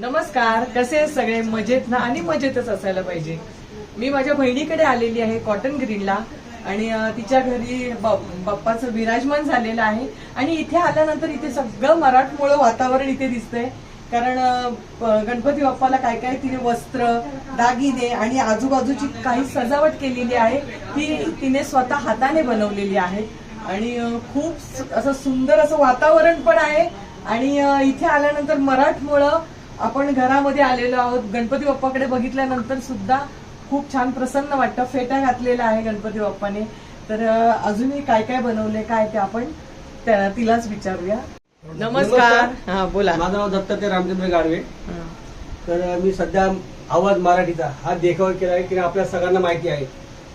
नमस्कार कसे सगळे? मजेत ना? आणि मजेतच असायला पाहिजे. मी माझ्या बहिणीकडे आलेली आहे कॉटन ग्रीनला आणि तिच्या घरी बाप्पाचं विराजमान झालेलं आहे. आणि इथे आल्यानंतर इथे सगळं मराठमोळं वातावरण इथे दिसतंय. कारण गणपती बाप्पाला काय काय तिने वस्त्र दागिने आणि आजूबाजूची काही सजावट केलेली आहे ती तिने स्वतः हाताने बनवलेली आहे. आणि खूप असं सुंदर असं वातावरण पण आहे. आणि इथे आल्यानंतर मराठमोळं आपण घरामध्ये आलेलो आहोत. गणपती बाप्पाकडे बघितल्यानंतर सुद्धा खूप छान प्रसन्न वाटतं. फेटा घातलेला आहे गणपती बाप्पाने. तर अजूनही काय काय बनवले काय ते आपण तिलाच विचारूया. नमस्कार. हा बोला. माझं नाव दत्तात्रय रामचंद्र गाडवे. तर मी सध्या आवाज मराठीचा. हा देखावा केला आहे की आपल्या सगळ्यांना माहिती आहे.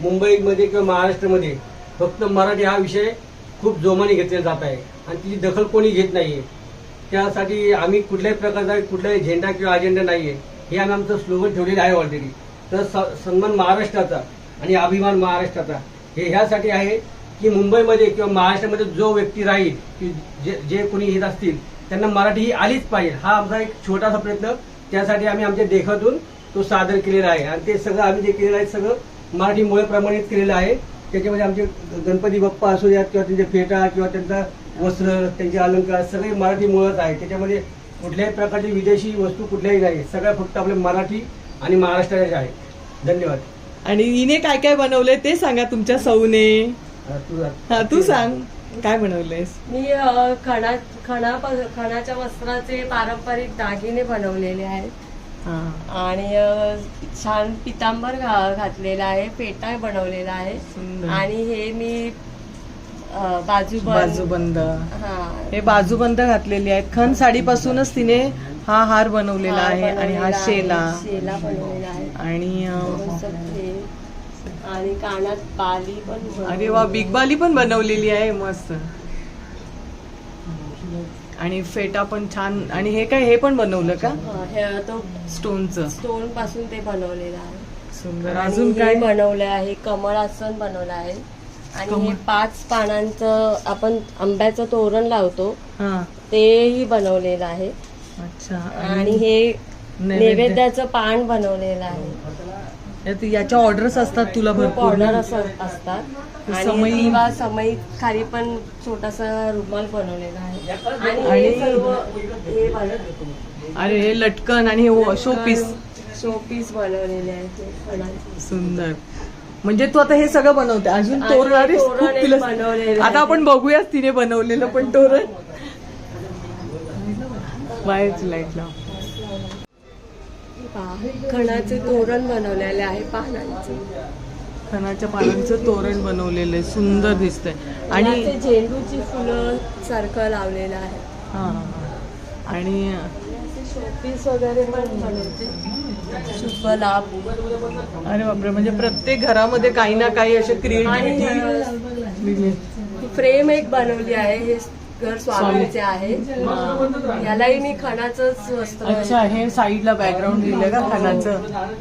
मुंबईमध्ये किंवा महाराष्ट्रामध्ये फक्त मराठी हा विषय खूप जोमाने घेतला जात आहे. आणि तिची दखल कोणी घेत नाहीये. त्यासाठी आम्ही कुठल्याही प्रकारचा कुठलाही झेंडा किंवा अजेंडा नाहीये. हे आम्ही आमचं स्लोगन ठेवलेलं आहे ऑलरेडी तर स- सन्मान महाराष्ट्राचा आणि अभिमान महाराष्ट्राचा हे ह्यासाठी आहे की मुंबईमध्ये किंवा महाराष्ट्रामध्ये जो व्यक्ती राहील की जे जे कोणी येत असतील त्यांना मराठी ही आलीच पाहिजे. हा आमचा एक छोटासा प्रयत्न. त्यासाठी आम्ही आमच्या देखातून तो सादर केलेला आहे. आणि ते सगळं आम्ही जे केलेलं आहे सगळं मराठीमुळे प्रमाणित केलेलं आहे. त्याच्यामध्ये आमचे गणपती बाप्पा असू द्यात किंवा त्यांचे फेटा किंवा त्यांचा वस्त्र त्यांचे अलंकार सगळे मराठीमुळेच आहे. त्याच्यामध्ये कुठल्याही प्रकारची विदेशी वस्तू कुठल्याही नाही. सगळ्या फक्त आपले मराठी आणि महाराष्ट्राचे आहे. धन्यवाद. आणि हिने काय काय बनवलंय ते सांगा तुमच्या सौने हा, तू. हा सांग. काय बनवलंयस? मी खणा खणा खणाच्या वस्त्राचे पारंपरिक दागिने बनवलेले आहेत. हा. आणि छान पितांबर घा- घातलेला आहे पेटा बनवलेला आहे. सुंदर. आणि हे मी बाजूबंद. बाजूबंद. हा. बाजूबंद घातलेली आहेत. खण साडीपासूनच तिने हा हार बनवलेला आहे आणि हा शेला. शेला बनवलेला आहे. आणि. आणि कानात बाली पण अरे वा बिग बाली पण बनवलेली आहे. मस्त. आणि फेटा पण छान. आणि हे काय हे पण बनवलं का? हा, तो स्टोनचं. स्टोनपासून ते बनवलेलं आहे. सुंदर. अजून काय? बनवलं आहे. कमळासन बनवलं आहे. आणि. हे पाच पानांचं आपण आंब्याचं तोरण लावतो हा तेही बनवलेलं आहे अच्छा आणि हे नैवेद्य. नैवेद्याचं पान बनवलेलं आहे यात- याच्या ऑर्डर्स असतात तुला खूप भरपूर ऑर्डर ना? असतात आणि समई- दिवा समई खाली पण छोटासा रुमाल बनवलेला आहे आणि आणि- हे सर्व हे बनव अरे हे लटकन आणि हे शो पीस शोपीस बनवलेले आहेत हे फळांचे. सुंदर म्हणजे तू आता हे सगळं बनवते. अजून तोरण आता. आपण बघूयाच तिने बनवलेलं पण तोरण. बाहेरच लाइट लाव. खणाचे तोरण बनवलेले आहे पानांचे. खणाच्या पानांचं तोरण बनवलेलं आहे सुंदर दिसतंय. आणि झेंडूची फुलं सारखं लावलेलं आहे. आणि शोपीस वगैरे पण बनवते. अरे बापरे म्हणजे प्रत्येक घरामध्ये काही ना काही असे क्रिएटिव्हिटी फ्रेम एक बनवली आहे. हे घर स्वामीचे आहे. यालाही मी खणाचंच वस्त्र अच्छा हे साईडला बॅकग्राऊंड दिलं का खणाचं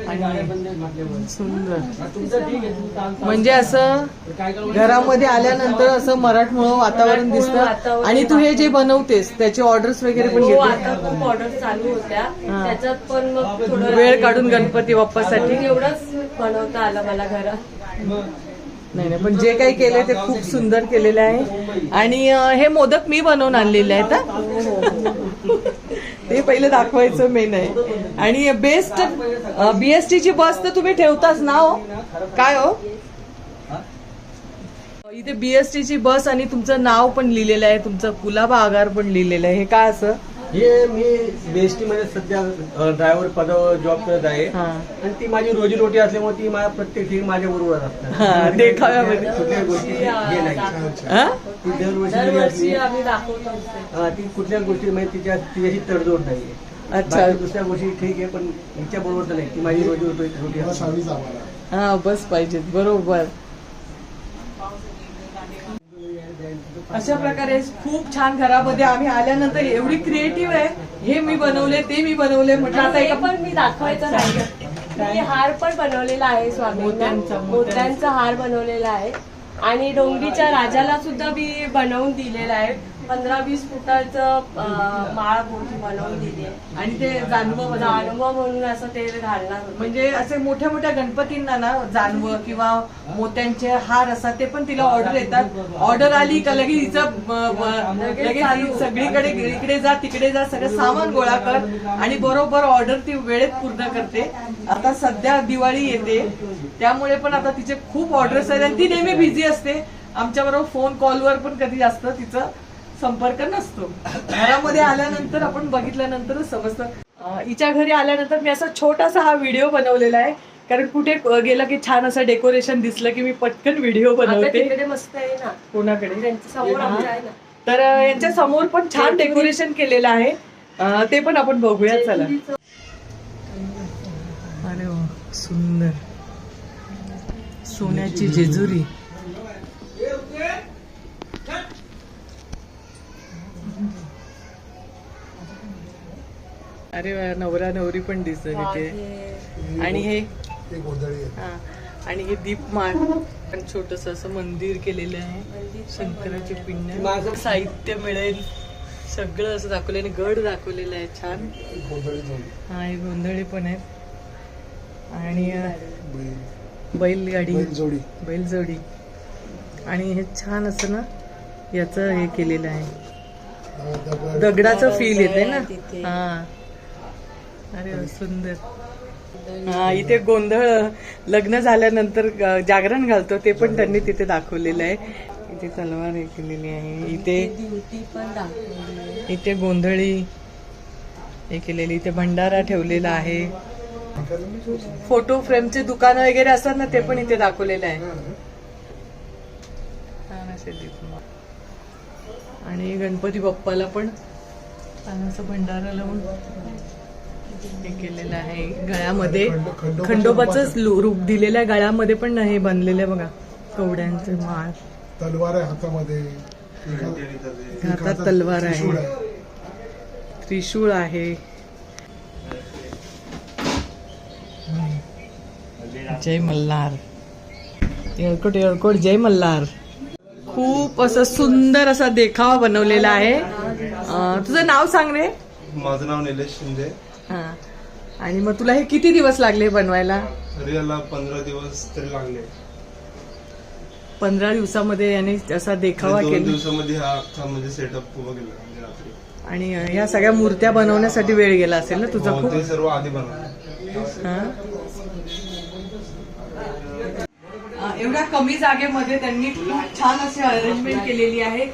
आणि सुंदर. म्हणजे असं घरामध्ये आल्यानंतर असं मराठमोळं वातावरण दिसतं. आणि तू हे जे बनवतेस त्याचे ऑर्डर्स वगैरे पण हो घेते आता खूप ऑर्डर चालू होत्या. त्याच्यात पण मग थोडं वेळ काढून गणपती बाप्पासाठी? एवढंच बनवता आलं मला घरात. नाही नाही पण जे काही केलंय ते खूप सुंदर केलेलं आहे. आणि हे मोदक मी बनवून आणलेले आहेत ते पहिले दाखवायचं मेन आहे. आणि बेस्ट बीएसटी ची बस तर तुम्ही ठेवताच ना हो? काय हो? इथे बीएसटी ची बस आणि तुमचं नाव पण लिहिलेलं आहे तुमचं कुलाबा आगार पण लिहिलेलं आहे. हे काय असं? हे मी बीएसटी मध्ये सध्या ड्रायव्हर पदावर जॉब करत आहे हा आणि ती माझी रोजीरोटी असल्यामुळे ती माझ्या प्रत्येक ठिकाणी माझ्या बरोबर हा, असतात देखाव्यामध्ये. कुठल्याही गोष्टी हे नाही हा? ती दरवर्षी जरी दरवर्षी असली आम्ही दाखवतो ते. हा, ती कुठल्या गोष्टी म्हणजे तिच्या तिच्याशी तडजोड नाहीये अच्छा. बाकी दुसऱ्या गोष्टी ठीक आहे पण हिच्या बरोबर तर नाही ती माझी रोजी रोटी असते. हा बस पाहिजेत बरोबर अशा प्रकारे खूप छान घरामध्ये आम्ही आल्यानंतर एवढी क्रिएटिव्ह आहे. हे मी बनवले ते मी बनवले. म्हटलं आता हे पण मी दाखवायचं मी हार पण बनवलेला आहे स्वामींना. मोत्यांचा हार बनवलेला आहे. आणि डोंगरीच्या राजाला सुद्धा मी बनवून दिलेला आहे. पंधरा वीस फुटाचं माळ मोठी बनवून दिली आहे. आणि ते जानवं. जानवं म्हणून असं ते घालणार. म्हणजे असे मोठ्या मोठ्या गणपतींना ना जानवं किंवा मोत्यांचे हार असतात ते पण तिला ऑर्डर येतात. ऑर्डर आली का लगेच हिचं लगेच सगळीकडे इकडे जा तिकडे जा सगळं सामान गोळा कर. आणि बरोबर ऑर्डर ती वेळेत पूर्ण करते. आता सध्या दिवाळी येते. त्यामुळे पण आता तिचे खूप ऑर्डर्स आहेत. आणि ती नेहमी बिझी असते. आमच्या बरोबर फोन कॉलवर पण कधी जास्त तिचं. संपर्क नसतो. घरामध्ये आल्यानंतर आपण बघितल्यानंतरच समजतं. हिच्या घरी आल्यानंतर मी असा छोटासा हा व्हिडिओ बनवलेला आहे. कारण कुठे गेलं की छान असं डेकोरेशन दिसलं की मी पटकन व्हिडिओ आता बनवते. मस्त आहे ना. कोणाकडे? त्यांच्यासमोर आमच्या आहे ना. तर यांच्या समोर पण छान डेकोरेशन केलेलं आहे. ते पण आपण बघूया चला. अरे वा सुंदर. सोन्याची जेजुरी. अरे वा नवरा नवरी पण दिसत इथे आणि हे? हा आणि हे दीपमाळ आणि छोटस असं मंदिर केलेलं आहे. शंकराची पिंड. माझं- साहित्य मिळेल. सगळं असं दाखवलं आणि गड दाखवलेलं आहे छान. हा हे गोंधळी पण आहेत. आणि अं, बैलगाडी. बैलजोडी. आणि हे छान असं ना याचं हे केलेलं आहे. दगडाचं फील येते ना? तिथे. हा. अरे सुंदर. हा इथे गोंधळ लग्न झाल्यानंतर जागरण घालतो ते पण त्यांनी तिथे दाखवलेलं आहे. इथे तलवार हे केलेली आहे. इथे. इथे गोंधळी हे केलेली इथे भंडारा ठेवलेला आहे. फोटो फ्रेमचे दुकान वगैरे असतात ना ते पण इथे दाखवलेलं आहे. आणि गणपती बाप्पाला पण असं भंडारा लावून हे केलेलं आहे गळ्यामध्ये. खंडोबाच रूप दिलेलं आहे गळ्यामध्ये पण हे बनलेलं आहे बघा कवड्यांचे माळ. तलवार आहे हातामध्ये. हातात तलवार आहे. त्रिशूळ आहे. जय मल्हार. येळकोट येळकोट जय मल्हार. खूप असं सुंदर असा देखावा बनवलेला आहे. तुझं नाव सांग रे. माझं नाव निलेश शिंदे. आणि मग तुला हे किती दिवस लागले बनवायला? पंधरा दिवस तरी लागले. पंधरा दिवसामध्ये याने असा देखावा दोन केला. दिवसामध्ये हा अख्खा म्हणजे सेटअप उभा केला म्हणजे रात्री. आणि ह्या सगळ्या मूर्त्या बनवण्यासाठी वेळ गेला असेल ना तुझा हो, खूप? ते सर्व आधी बनवलं. हा? अ, एवढ्या कमी जागेमध्ये त्यांनी खूप छान अशी अरेंजमेंट केलेली आहे.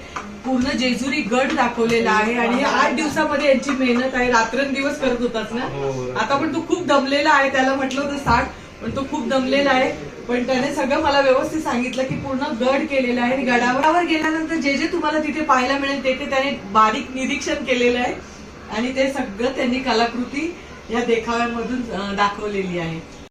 पूर्ण जेजुरी गड दाखवलेला आहे आणि हे. आठ दिवसामध्ये यांची मेहनत आहे. रात्रंदिवस करत होताच ना? हो. आता पण तू खूप दमलेला आहे. त्याला म्हटलं होतं सांग पण तो खूप दमलेला आहे. पण त्याने सगळं मला व्यवस्थित सांगितलं की पूर्ण गड केलेला आहे. आणि गडावर गेल्यानंतर जे जे तुम्हाला तिथे पाहायला मिळेल ते ते त्याने बारीक निरीक्षण केलेलं आहे. आणि ते सगळं त्यांनी कलाकृती या देखाव्यामधून दाखवलेली आहे.